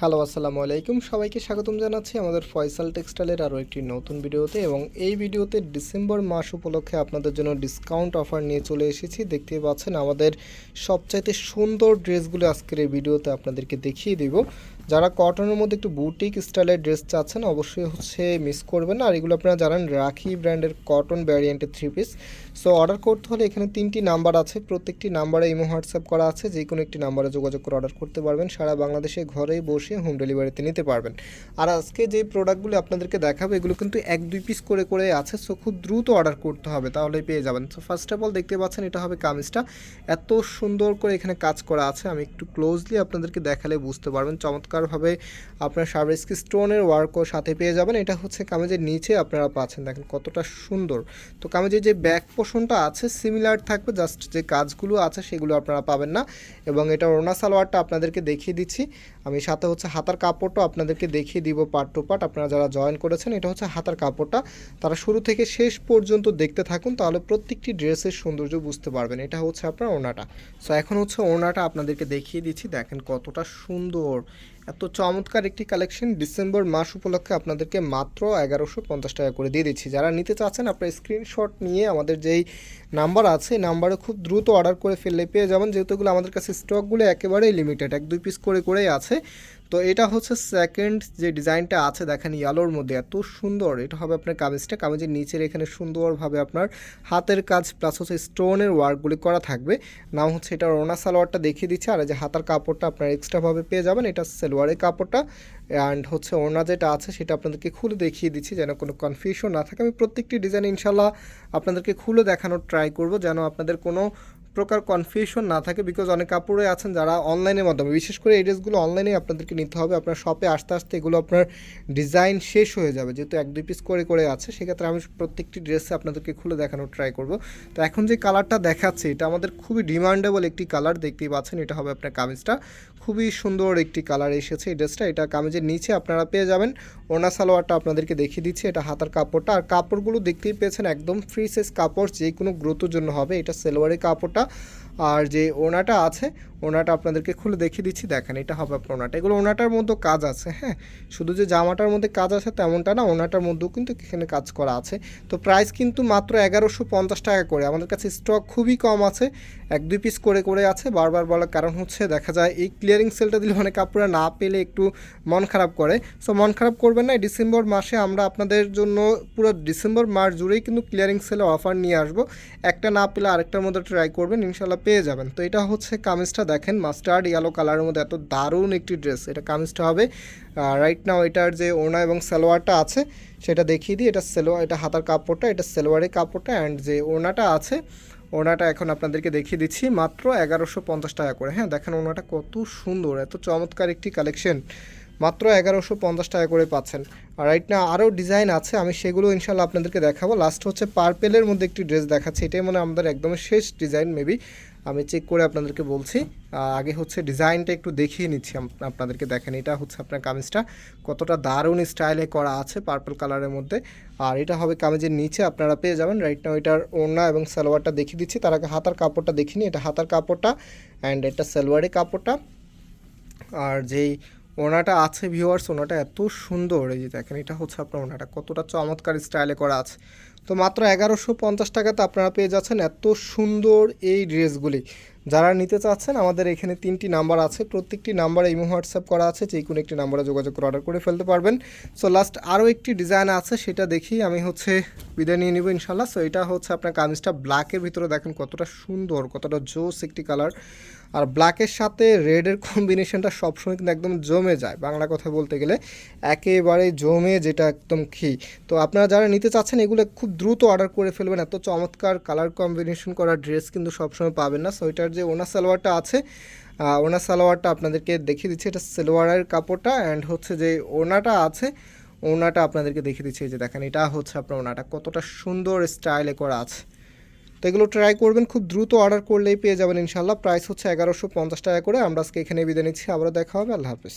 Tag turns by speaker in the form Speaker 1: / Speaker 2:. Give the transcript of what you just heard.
Speaker 1: Hello, আসসালামু আলাইকুম। সবাইকে স্বাগতম জানাচ্ছি আমাদের ফয়সাল টেক্সটাইলের আরও একটি নতুন ভিডিওতে এবং এই ভিডিওতে ডিসেম্বর মাস উপলক্ষে আপনাদের জন্য ডিসকাউন্ট অফার নিয়ে চলে এসেছি। দেখতে পাচ্ছেন আমাদের সবচাইতে সুন্দর ড্রেসগুলো আজকের এই ভিডিওতে আপনাদেরকে দেখিয়ে দিব। যারা কটনের মধ্যে একটু বুটিক স্টাইলের ড্রেস চাচ্ছেন, অবশ্যই হচ্ছে মিস করবেন। আর এগুলো আপনারা জানেন, রাখি ব্র্যান্ডের কটন ভ্যারিয়েন্টের থ্রি পিস সো অর্ডার করতে হলে এখানে তিনটি নাম্বার আছে। প্রত্যেকটি নাম্বারে ইমো হোয়াটসঅ্যাপ করা আছে। যে কোনো একটি নাম্বারে যোগাযোগ করে অর্ডার করতে পারবেন। সারা বাংলাদেশে ঘরেই বসে হোম ডেলিভারিতে নিতে পারবেন। আর আজকে যে প্রোডাক্টগুলো আপনাদেরকে দেখাবো, এগুলো কিন্তু এক, দুই পিস করে করে আছে। সো খুব দ্রুত অর্ডার করতে হবে তাহলে পেয়ে যাবেন। সো ফার্স্ট অফ অল দেখতে পাচ্ছেন, এটা হবে কামিজটা। এত সুন্দর করে এখানে কাজ করা আছে। আমি একটু ক্লোজলি আপনাদেরকে দেখালে বুঝতে পারবেন। চমৎকারভাবে আপনার সার্ভিসকি স্টোনের ওয়ার্কও সাথে পেয়ে যাবেন। এটা হচ্ছে কামিজের নিচে আপনারা পাচ্ছেন। দেখেন কতটা সুন্দর। তো কামিজের যে ব্যাক পোর্শনটা আছে সিমিলার থাকবে। জাস্ট যে কাজগুলো আছে, সেগুলো আপনারা পাবেন না। এবং এটা ওড়না সালোয়ারটা আপনাদেরকে দেখিয়ে দিচ্ছি। আমি সাথে হচ্ছে হাতার কাপড়টাও আপনাদেরকে দেখিয়ে দিব পার্ট টু পার্ট আপনারা যারা জয়েন করেছেন, এটা হচ্ছে হাতার কাপড়টা। তারা শুরু থেকে শেষ পর্যন্ত দেখতে থাকুন, তাহলে প্রত্যেকটি ড্রেসের সৌন্দর্য বুঝতে পারবেন। এটা হচ্ছে আপনার ওড়নাটা। সো এখন হচ্ছে ওড়নাটা আপনাদেরকে দেখিয়ে দিচ্ছি। দেখেন কতটা সুন্দর। এত চমৎকার একটি কালেকশন ডিসেম্বর মাস উপলক্ষে আপনাদেরকে মাত্র এগারোশো পঞ্চাশ টাকা করে দিয়ে দিচ্ছি। যারা নিতে চাচ্ছেন, আপনার স্ক্রিনশট নিয়ে আমাদের যেই নাম্বার আছে, এই নাম্বারে খুব দ্রুত অর্ডার করে ফেললে পেয়ে যাবেন। যেহেতু এগুলো আমাদের কাছে স্টকগুলো একেবারেই লিমিটেড এক দুই পিস করে করেই আছে। তো এটা হচ্ছে সেকেন্ড যে ডিজাইনটা আছে, দেখেন ইয়ালোর মধ্যে এত সুন্দর। এটা হবে আপনার কামিজটা। কামিজের নিচের এখানে সুন্দরভাবে আপনার হাতের কাজ প্লাস হচ্ছে স্টোনের ওয়ার্কগুলি করা থাকবে। নাম হচ্ছে এটা রোনা সালোয়ারটা দেখিয়ে দিচ্ছে। আর যে হাতার কাপড়টা আপনার এক্সট্রাভাবে পেয়ে যাবেন। এটা সেলোয়ারের কাপড়টা। অ্যান্ড হচ্ছে ওড়না যেটা আছে, সেটা আপনাদেরকে খুলে দেখিয়ে দিচ্ছি যেন কোনো কনফিউশন না থাকে। আমি প্রত্যেকটি ডিজাইন ইনশাল্লাহ আপনাদেরকে খুলে দেখানোর ট্রাই করব যেন আপনাদের কোনো প্রকার কনফিউশন না থাকে বিকজ অনেক কাপড়ে আছেন যারা অনলাইনের মাধ্যমে। বিশেষ করে এই ড্রেসগুলো অনলাইনে আপনাদেরকে নিতে হবে। আপনার শপে আস্তে আস্তে এগুলো আপনার ডিজাইন শেষ হয়ে যাবে। যেহেতু এক, দুই পিস করে করে আছে, সেক্ষেত্রে আমি প্রত্যেকটি ড্রেসে আপনাদেরকে খুলে দেখানোর ট্রাই করব। তো এখন যে কালারটা দেখাচ্ছে, এটা আমাদের খুবই ডিমান্ডেবল একটি কালার দেখতেই পাচ্ছেন, এটা হবে আপনার কামিজটা। খুবই সুন্দর একটি কালার এসেছে এই ড্রেসটা। এটা কামিজের নিচে আপনারা পেয়ে যাবেন। ওনা সালোয়ারটা আপনাদেরকে দেখিয়ে দিচ্ছি, এটা হাতার কাপড়টা। আর কাপড়গুলো দেখতেই পেয়েছেন একদম ফ্রি সাইজ কাপড় যে কোনো গ্রোথের জন্য হবে। এটা সেলোয়ারের কাপড়টা। আর যে ওনাটা আছে, ওনাটা আপনাদেরকে খুলে দেখিয়ে দিচ্ছি। দেখেন, এটা হবে আপনার ওনাটা। এগুলো ওনাটার মধ্যে কাজ আছে হ্যাঁ? শুধু যে জামাটার মধ্যে কাজ আছে তেমনটা না, ওনাটার মধ্যেও কিন্তু এখানে কাজ করা আছে। তো প্রাইস কিন্তু মাত্র এগারোশো পঞ্চাশ টাকা করে। আমাদের কাছে স্টক খুবই কম আছে, এক দুই পিস করে করে আছে। বারবার বলার কারণ হচ্ছে, দেখা যায় এই ক্লিয়ারিং সেলটা দিলে অনেক কাপড়া না পেলে একটু মন খারাপ করে। সো মন খারাপ করবেন না ডিসেম্বর মাসে আমরা আপনাদের জন্য পুরো ডিসেম্বর মাস জুড়েই কিন্তু ক্লিয়ারিং সেলে অফার নিয়ে আসব। একটা না পেলে আরেকটার মধ্যে ট্রাই করবেন। ইনশাল্লাহ পেয়ে যাবেন। তো এটা হচ্ছে কামিজটা দেখেন মাস্টার্ড ইয়েলো কালারের মধ্যে এত দারুণ একটি ড্রেস এটা কামিজটা হবে রাইট নাও এটার যে ওনা এবং সালোয়ারটা আছে, সেটা দেখিয়ে দিই। এটা সেলোয়ার এটা হাতার কাপড়টা, এটা সেলোয়ারের কাপড়টা অ্যান্ড যে ওনাটা আছে ওনাটা এখন আপনাদেরকে দেখিয়ে দিচ্ছি। মাত্র এগারোশো পঞ্চাশ টাকা করে। হ্যাঁ দেখেন ওনাটা কত সুন্দর, এত চমৎকার একটি কালেকশন মাত্র এগারোশো পঞ্চাশ টাকা করে পাচ্ছেন। আর রাইট না আরও ডিজাইন আছে, আমি সেগুলো ইনশাল্লাহ আপনাদেরকে দেখাবো। লাস্ট হচ্ছে পার্পেলের মধ্যে একটি ড্রেস দেখাচ্ছি, এটাই মানে আমাদের একদম শেষ ডিজাইন মেবি আমি চেক করে আপনাদেরকে বলছি। আগে হচ্ছে ডিজাইনটা একটু দেখিয়ে নিচ্ছি আপনাদেরকে দেখেন, এটা হচ্ছে আপনার কামিজটা। কতটা দারুণ স্টাইলে করা আছে পার্পল কালারের মধ্যে। আর এটা হবে কামিজের নিচে, আপনারা পেয়ে যাবেন। রাইট নাও এটার ওড়না এবং সালোয়ারটা দেখিয়ে দিচ্ছি। তার আগে হাতার কাপড়টা দেখিনি, এটা হাতার কাপড়টা অ্যান্ড এটা সালোয়ারের কাপড়টা। আর যেই ওনাটা আছে ভিউয়ার্স ওনাটা এত সুন্দর। এই যে দেখেন, এটা হচ্ছে আপনার ওনাটা কতটা চমৎকার স্টাইলে করা আছে। তো মাত্র এগারোশো পঞ্চাশ টাকাতে আপনারা পেয়ে যাচ্ছেন এত সুন্দর এই ড্রেসগুলি। যারা নিতে চাচ্ছেন, আমাদের এখানে তিনটি নাম্বার আছে। প্রত্যেকটি নাম্বারে ইমো, হোয়াটসঅ্যাপ করা আছে। যে কোনো একটি নাম্বারে যোগাযোগ করে অর্ডার করে ফেলতে পারবেন। সো লাস্ট আরও একটি ডিজাইন আছে, সেটা দেখি। আমি হচ্ছে বিদায় নিয়ে নিব ইনশাল্লাহ সো এটা হচ্ছে আপনার কামিজটা ব্ল্যাকের ভিতরে দেখেন কতটা সুন্দর, কতটা জোস একটি কালার আর ব্ল্যাকের সাথে রেডের কম্বিনেশনটা সবসময় কিন্তু একদম জমে যায়। বাংলা কথা বলতে গেলে একেবারে জমে যেটা একদম খি তো আপনারা যারা নিতে চাচ্ছেন, এগুলো খুব দ্রুত অর্ডার করে ফেলবেন। এত চমৎকার কালার কম্বিনেশন করা ড্রেস কিন্তু সবসময় পাবেন না। সো এটার যে ওনা সালোয়ারটা আছে ওনা সালোয়ারটা আপনাদেরকে দেখিয়ে দিচ্ছি। এটা সালোয়ারের কাপড়টা অ্যান্ড হচ্ছে যে ওনাটা আছে, ওনাটা আপনাদেরকে দেখিয়ে দিচ্ছি। যে দেখেন, এটা হচ্ছে আপনার ওনাটা। কতটা সুন্দর স্টাইলে করা আছে। তো এগুলো ট্রাই করবেন, খুব দ্রুত অর্ডার করলেই পেয়ে যাবেন ইনশাল্লাহ প্রাইস হচ্ছে এগারোশো পঞ্চাশ টাকা করে। আমরা আজকে এখানে বিদায় নিচ্ছি। আবারও দেখা হবে। আল্লাহ হাফিজ।